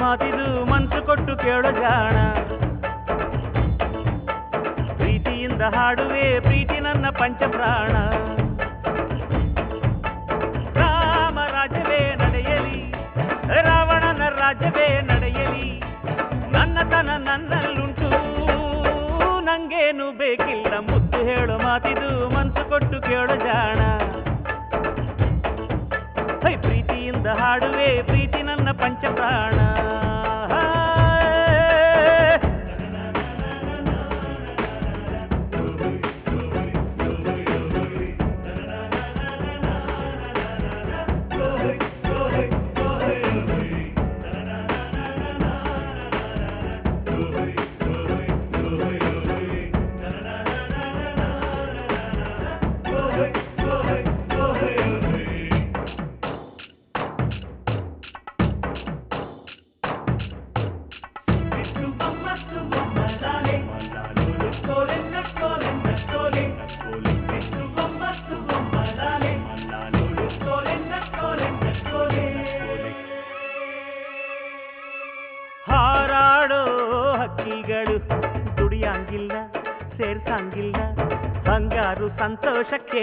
ಮಾತಿದು ಮನಸ್ಸು ಕೊಟ್ಟು ಕೇಳೋ ಜಾಣ. ಪ್ರೀತಿಯಿಂದ ಹಾಡುವೆ, ಪ್ರೀತಿ ನನ್ನ ಪಂಚಪ್ರಾಣ. ರಾಮ ನಡೆಯಲಿ, ರಾವಣನ ರಾಜ್ಯವೇ ನಡೆಯಲಿ, ನನ್ನ ನನ್ನತನ ನನ್ನಲ್ಲುಂಟು. ನಂಗೇನು ಬೇಕಿಲ್ಲ, ಮುದ್ದು ಹೇಳು ಮಾತಿದು ಮನಸ್ಸು ಕೊಟ್ಟು ಕೇಳೋ ಜಾಣ. ಹಾಡುವೆ ಪ್ರೀತಿ ನನ್ನ ಪಂಚಪ್ರಾಣ.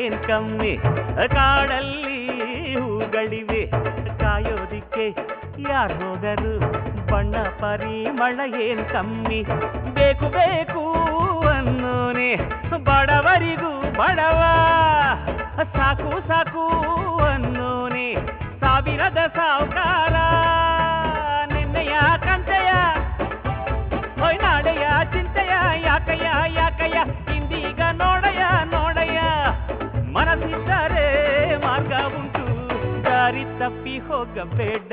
ಸಂತೋಷಕ್ಕೇನ್ ಕಮ್ಮಿ? ಕಾಡಲ್ಲಿ ಹೂಗಳಿವೆ. ಕಾಯೋದಿಕ್ಕೆ ಯಾರು ಹೋದರು ಬಣ್ಣ ಪರಿಮಳ ಏನ್ ಕಮ್ಮಿ? ಬೇಕು ಬೇಕು ಅನ್ನೋನೆ ಬಡವರಿಗೂ ಬಡವ. ಸಾಕು ಸಾಕು ಅನ್ನೋನೆ ಸಾವಿರದ ಸಾವುಕಾರ. ತಪ್ಪಿ ಹೋಗಬೇಡ.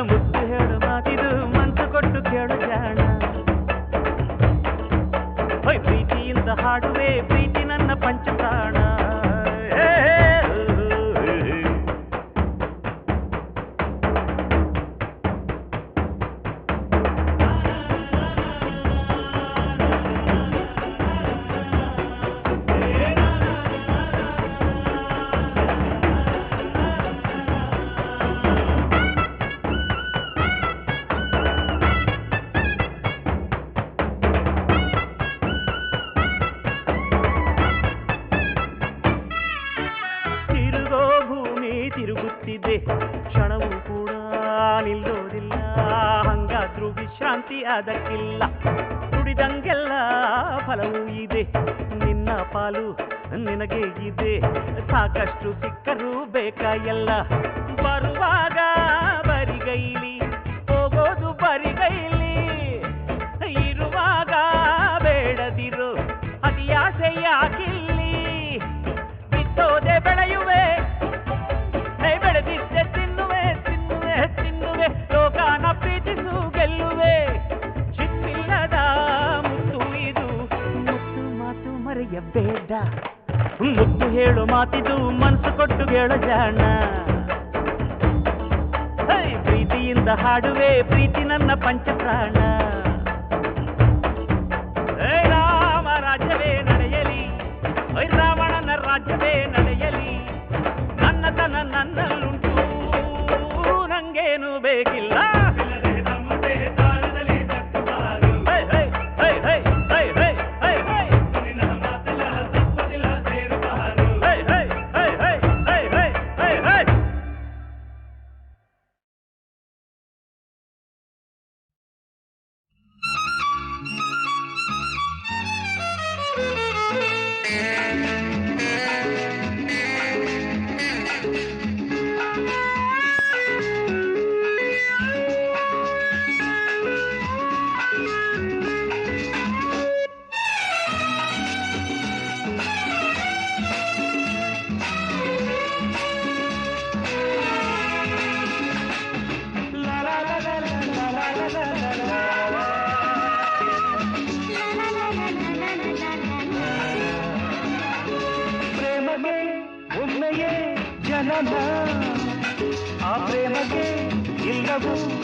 ಮುದ್ದು ಹೇಳು ಮಾತಿದು ಮಂತು ಕೊಟ್ಟು ಕೇಳು ಜಾಣ. ಪ್ರೀತಿಯಿಂದ ಹಾಡುವೆ ಪ್ರೀತಿ ನನ್ನ ಪಂಚಪ್ರಾಣ. ಅದಕ್ಕಿಲ್ಲ. ದುಡಿದಂಗೆಲ್ಲ ಫಲವೂ ಇದೆ. ನಿನ್ನ ಪಾಲು ನಿನಗೆ ಇದೆ. ಸಾಕಷ್ಟು ಸಿಕ್ಕರೂ ಬೇಕಾ ಮಾತಿದು ಮನಸ್ಸು ಕೊಟ್ಟು ಹೇಳ ಜಾಣ. ಹೇ, ಪ್ರೀತಿಯಿಂದ ಹಾಡುವೆ ಪ್ರೀತಿ ನನ್ನ ಪಂಚಪ್ರಾಣ.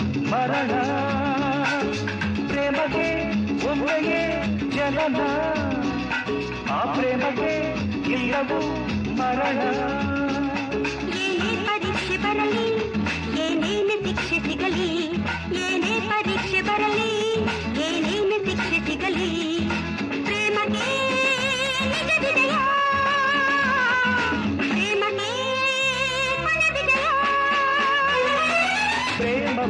ಇಲ್ಲವು ಮರಣ ಪ್ರೇಮಗೆ ಒಮ್ಮೆಯೇ ಜನನ ಆ ಪ್ರೇಮಗೆ ಇಲ್ಲವು ಮರಣ ಏನೇ ಪರೀಕ್ಷೆ ಬರಲಿ ಏನೇನು ಶಿಕ್ಷೆ ಸಿಗಲಿ ಏನೇ ಪರೀಕ್ಷೆ ಬರಲಿ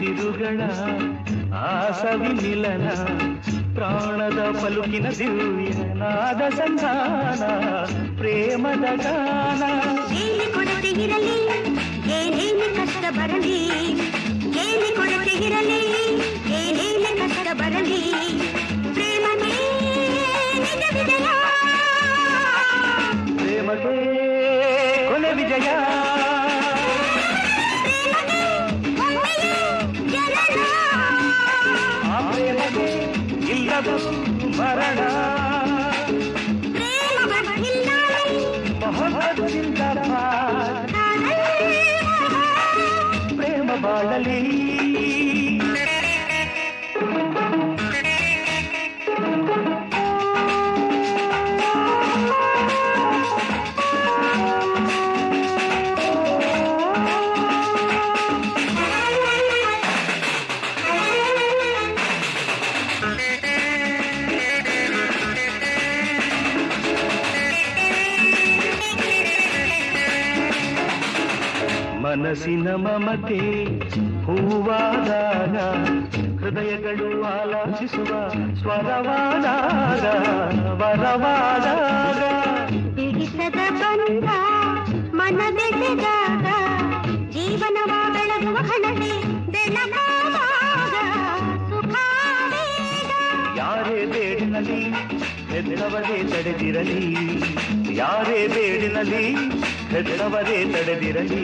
ಉಸಿರುಸಿರುಗಳ ಆಸವಿ ಮಿಲನ ಪ್ರಾಣದ ಪಲುಕಿನ ದಿವ್ಯ ಸಂಧಾನ, ಪ್ರೇಮದ ಗಾನ. ಏನೇ ಕೊಡದೆ ಇರಲಿ ಏನೇನು ಕಷ್ಟ ಬರಲಿ ಏನೇ ಕೊಡದೆ ಇರಲಿ ಏನೇನು ಕಷ್ಟ ಬರಲಿ. ಮಮತೆ ಹೂವಾದಾಗ ಹೃದಯಗಳು ಆಲಾಪಿಸುವ ಸ್ವರವಾದಾಗ ವರವಾದಾಗ ಬಿಡಿಸದ ಬಂದ ಮನ ಬೆಳೆದಾಗ ಜೀವನವ ಬೆಳಗುವ ಹಣತೆ ಬೆಳಗಾದಾಗ ಸುಖ ವೇಗ ಯಾರೇ ಬೇಡಿನಲಿ ಹೆದರವರೇ ತಡೆದಿರಲಿ ಯಾರೇ ಬೇಡಿನಲಿ ಹೆದರವರೇ ತಡೆದಿರಲಿ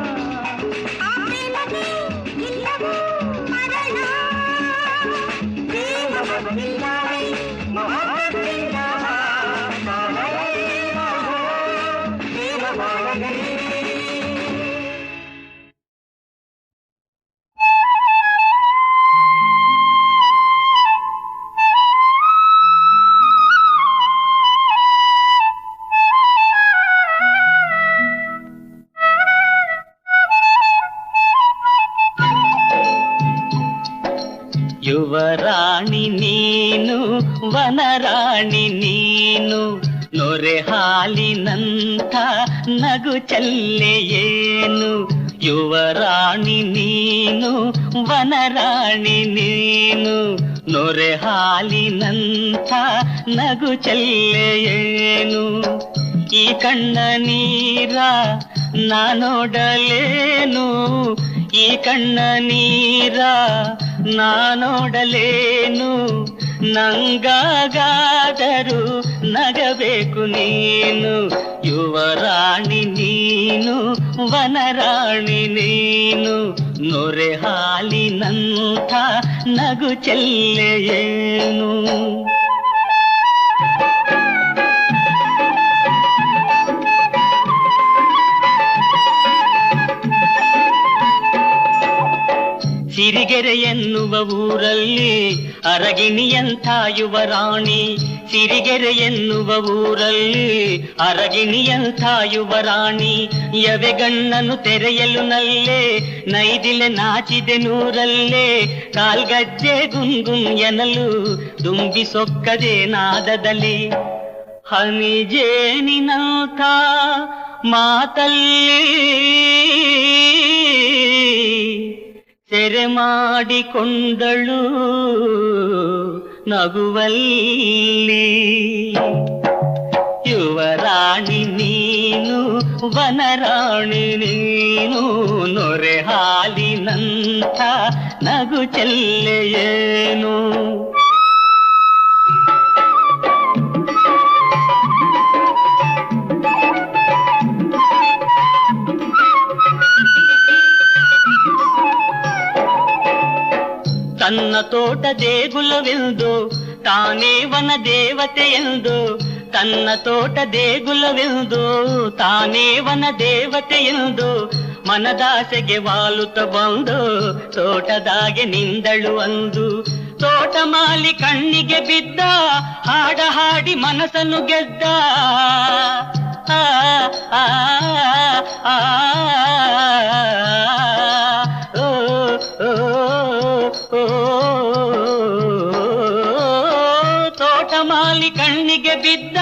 ಯುವರಾಣಿ ನೀನು ವನರಾಣಿ ನೀನು ನೊರೆ ಹಾಲಿನಂಥ ನಗು ಚಲ್ಲೆಯೇನು ಯುವರಾಣಿ ನೀನು ವನರಾಣಿ ನೀನು ನೊರೆ ಹಾಲಿನಂಥ ನಗು ಚಲ್ಲೆಯೇನು ಈ ಕಣ್ಣ ನೀರ ನಾನೋಡಲೇನು ಈ ಕಣ್ಣ ನೀರ ನಾನೋಡಲೇನು ನಂಗಾಗಾದರೂ ನಗಬೇಕು ನೀನು ಯುವರಾಣಿ ನೀನು ವನರಾಣಿ ನೀನು ನೊರೆ ಹಾಲಿನಂಥ ನಗು ಚೆಲ್ಲೆಯೇನು ಸಿರಿಗೆರೆ ಎನ್ನುವ ಊರಲ್ಲಿ ಅರಗಿಣಿಯಂಥ ಯುವರಾಣಿ ಸಿರಿಗೆರೆ ಎನ್ನುವ ಊರಲ್ಲಿ ಅರಗಿಣಿಯಂಥ ಯುವರಾಣಿ ಯವೆಗಣ್ಣನು ತೆರೆಯಲು ನಲ್ಲೇ ನೈದಿಲೆ ನಾಚಿದೆ ನೂರಲ್ಲೇ. ಕಾಲ್ಗಜ್ಜೆ ಗುಂಗುಂ ಎನಲು ದುಂಬಿ ಸೊಕ್ಕದೆ ನಾದದಲ್ಲಿ. ಹನಿ ಜೇನಿನಂಥ ಮಾತಲ್ಲಿ. ಸೆರೆ ಮಾಡಿಕೊಂಡಳು ನಗುವಲ್ಲಿ. ಯುವರಾಣಿ ನೀನು ವನರಾಣಿ ನೀನು ನೊರೆ ಹಾಲಿನಂಥ ನಗು ಚೆಲ್ಲೆಯೇನು? ತನ್ನ ತೋಟ ದೇಗುಲವೆಂದು ತಾನೇ ವನ ದೇವತೆಯೆಂದು ತನ್ನ ತೋಟ ದೇಗುಲವೆಂದು ತಾನೇ ವನ ದೇವತೆಯೆಂದು ಮನದಾಸೆಗೆ ವಾಲುತ್ತ ಬಂದು ತೋಟದಾಗೆ ನಿಂದಳು ಅಂದು ತೋಟ ಮಾಲಿ ಕಣ್ಣಿಗೆ ಬಿದ್ದ ಹಾಡ ಹಾಡಿ ಮನಸ್ಸನ್ನು ಗೆದ್ದ ಆ, ಆ, ಆ, ಓ, ಓ, ಓ, ತೋಟಮಾಲಿ ಕಣ್ಣಿಗೆ ಬಿದ್ದ,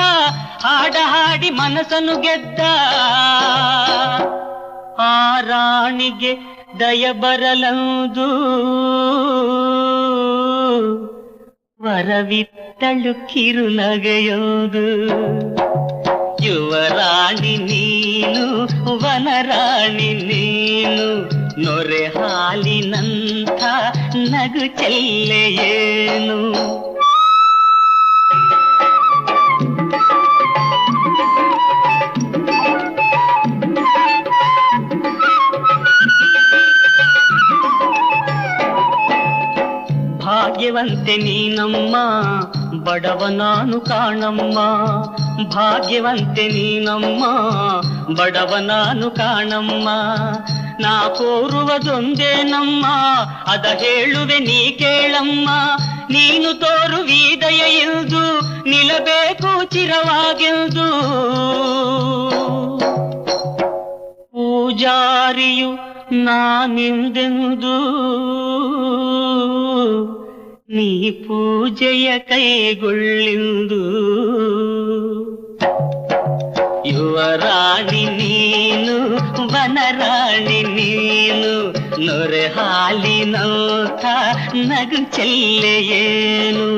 ಹಾಡ ಹಾಡಿ ಮನಸ್ಸನ್ನು ಗೆದ್ದ. ಆ ರಾಣಿಗೆ ದಯ ಬರಲಂದು. ವರವಿತ್ತಳು ಕಿರುನಗೆಯೋದು. ಯುವರಾಣಿ ನೀನು, ವನರಾಣಿ ನೀನು. ನೊರೆ ಹಾಲಿನಂಥ ನಗು ಚೆಲ್ಲೆಯೇನು ಭಾಗ್ಯವಂತೆ ನೀನಮ್ಮ ಬಡವ ನಾನು ಕಾಣಮ್ಮ ಭಾಗ್ಯವಂತೆ ನೀನಮ್ಮ ಬಡವ ನಾನು ಕಾಣಮ್ಮ ನಾ ಕೋರುವುದೊಂದೇನಮ್ಮ ಅದ ಹೇಳುವೆ ನೀ ಕೇಳಮ್ಮ ನೀನು ತೋರುವಿದಯ ಎಂದು ನಿಲ್ಲಬೇಕು ಚಿರವಾಗೆಂದು ಪೂಜಾರಿಯು ನಾನಿಂದೆಂದು ನೀ ಪೂಜೆಯ ಕೈಗೊಳ್ಳಿಂದು ಯುವರಾಣಿ ನೀನು ವನರಾಣಿ ನೀನು ನೊರೆ ಹಾಲಿನೋಥ ನಗು ಚೆಲ್ಲೆಯೇನು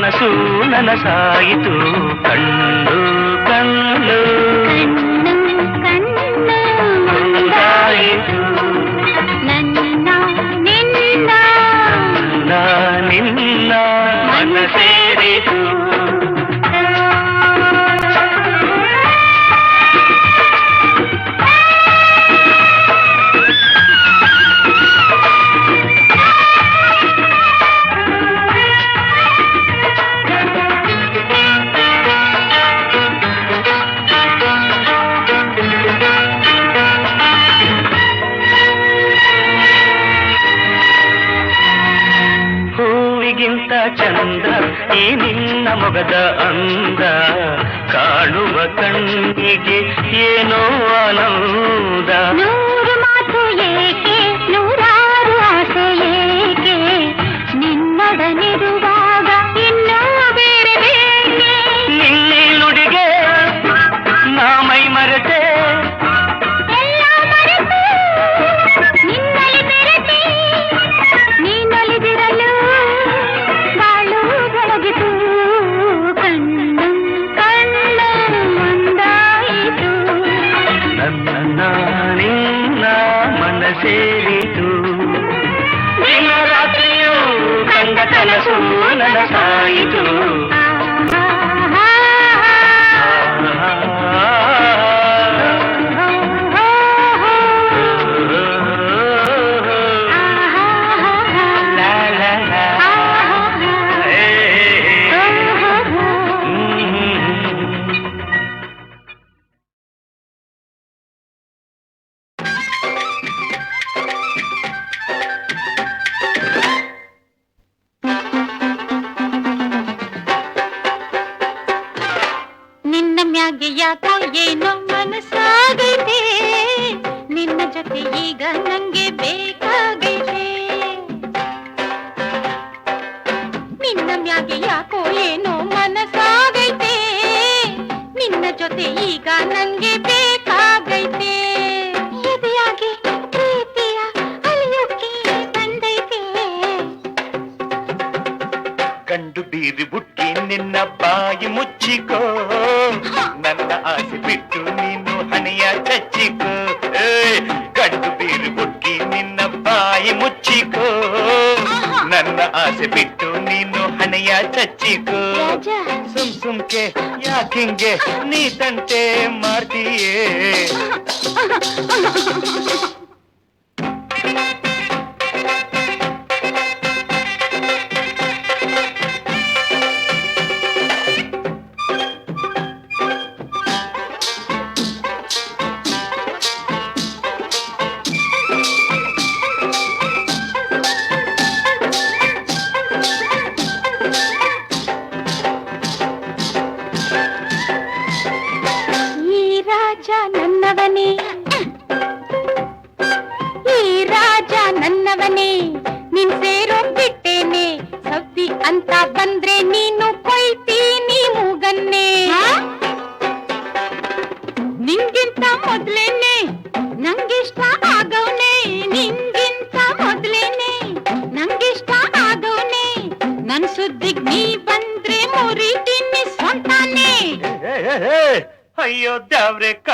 ನನಸು ನನಸಾಯಿತು ಕಣ್ಣು ಕಣ್ಣು ಮುಗಿದ ಚಂದ್ರ ಈ ನಿನ್ನ ಮೊಗದ ಅಂದ ಕಾಣುವ ಕಣ್ಣಿಗೆ ಏನೋ ಆನಂದ సరసూలన సాయితూ ಈ ಕಾನನ್ಗೆ ಹಿಂಗೆ ನೀತಂತೆ ಮಾಡ್ತೀಯೇ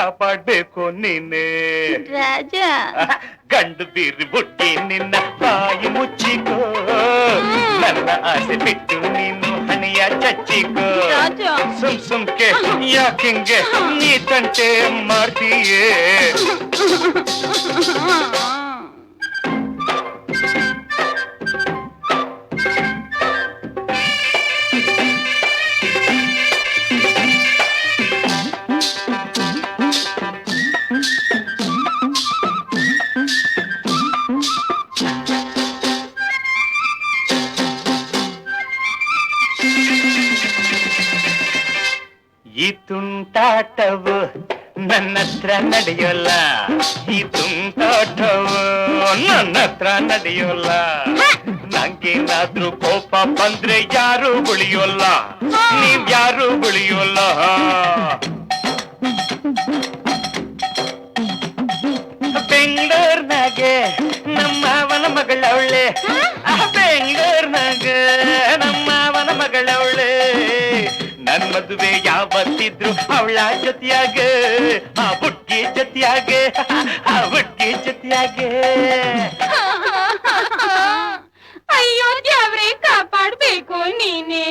ಕಾಪಾಡಬೇಕು ನೀನೆ ರಾಜ ಗಂಡು ಬೀರಿ ಬುಟ್ಟಿ ನಿನ್ನ ಬಾಯಿ ಮುಚ್ಚಿಕೋ ನನ್ನ ಆಸೆ ಬಿಟ್ಟು ನೀನು ಹಣೆಯ ಚಚ್ಚಿಕೋ ಸುಮ್ ಸುಮ್ ಕೆ ಯಾಕಿಂಗೆ ನೀ ತಂಟೆ ಮಾಡ್ತೀಯೇ ತಾಟವು ನನ್ನ ಹತ್ರ ನಡೆಯೋಲ್ಲ ಈ ತುಂಟಾಟವು ನನ್ನ ಹತ್ರ ನಡೆಯೋಲ್ಲ ನಂಗೇನಾದ್ರೂ ಕೋಪ ಬಂದ್ರೆ ಯಾರು ಉಳಿಯೋಲ್ಲ ನೀವ್ ಯಾರು ಉಳಿಯೋಲ್ಲ ಬೆಂಗಳೂರ್ನಾಗೆ ನಮ್ಮ ಅವನ ಮಗಳವಳೆ ಬೆಂಗಳೂರ್ನಾಗ ನಮ್ಮ ಅವನ ಮಗಳವಳೆ ನನ್ ಮದುವೆ ಯಾವತ್ತಿದ್ರು ಅವಳ ಜೊತೆಯಾಗ, ಆ ಬುಟ್ಟಿ ಜೊತೆಯಾಗ, ಆ ಬುಟ್ಟಿ ಜೊತೆಯಾಗ. ಅಯ್ಯೋ, ದೇವ್ರೆ, ಕಾಪಾಡ್ಬೇಕು ನೀನೇ.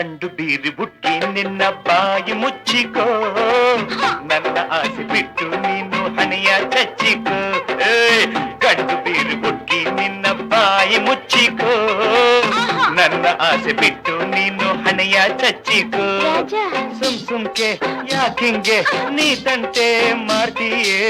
ಗಂಡು ಬೀರಿ ಬುಟ್ಟಿ ನಿನ್ನ ಬಾಯಿ ಮುಚ್ಚಿಕೋ ನನ್ನ ಆಸೆ ಬಿಟ್ಟು ನೀನು ಹಣೆಯ ಚಚ್ಚಿಕೋ ಏ, ಗಂಡು ಬೀರಿ ಬುಟ್ಟಿ ನಿನ್ನ ಬಾಯಿ ಮುಚ್ಚಿಕೋ ನನ್ನ ಆಸೆ ಬಿಟ್ಟು ನೀನು ಹಣೆಯ ಚಚ್ಚಿಕೋ ರಾಜ ಸುಮ್ ಸುಮ್ಕೆ ಯಾಕಿಂಗೆ ನೀ ತಂಟೆ ಮಾಡ್ತೀಯೇ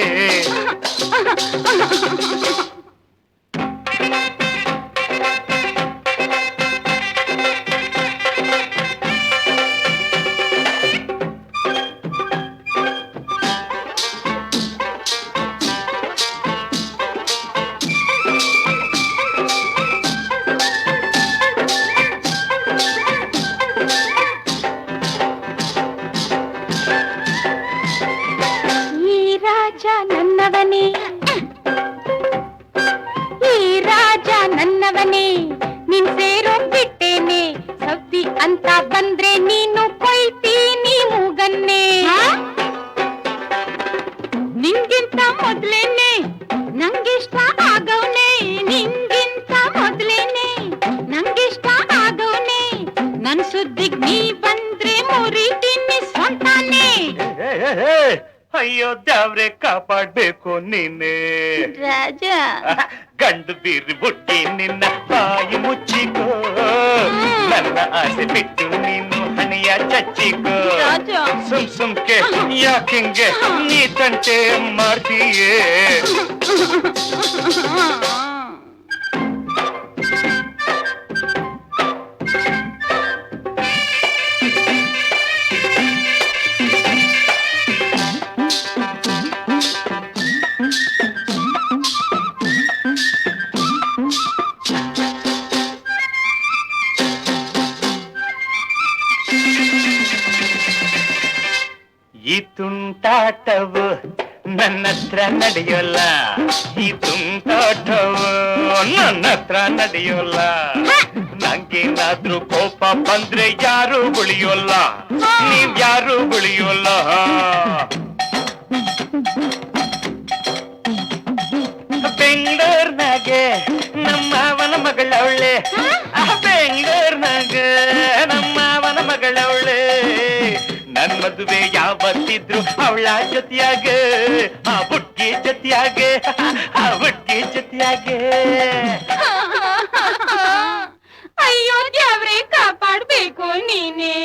ಸುಮ್ ಸುಮ್ಕೆ ಯಾಕಿಂಗೆ ನೀ ತಂಟೆ ಮಾಡ್ತೀಯೇ ನಡೆಯೋಲ್ಲ ಈ ತುಂಟಾಟವು ನನ್ನ ಹತ್ರ ನಡೆಯೋಲ್ಲ ನಂಗೇನಾದ್ರೂ ಕೋಪ ಬಂದ್ರೆ ಯಾರು ಉಳಿಯೋಲ್ಲ ನೀವ್ ಯಾರು ಉಳಿಯೋಲ್ಲ ಬೆಂಗಳೂರ್ನಾಗೆ ನಮ್ಮ ಅವನ ಮಗಳವಳೆ ಬೆಂಗಳೂರ್ನಾಗ ನಮ್ಮ ಅವನ ಮಗಳವಳೆ ನನ್ ಮದುವೆ ಯಾವತ್ತಿದ್ರು ಅವಳ ಜೊತೆಯಾಗ ಆ ಬುಟ್ಟಿ ಜೊತೆಯಾಗ ಆ ಬುಟ್ಟಿ ಜೊತೆಯಾಗ. ಅಯ್ಯೋ ದೇವ್ರೆ ಕಾಪಾಡ್ಬೇಕು ನೀನೇ.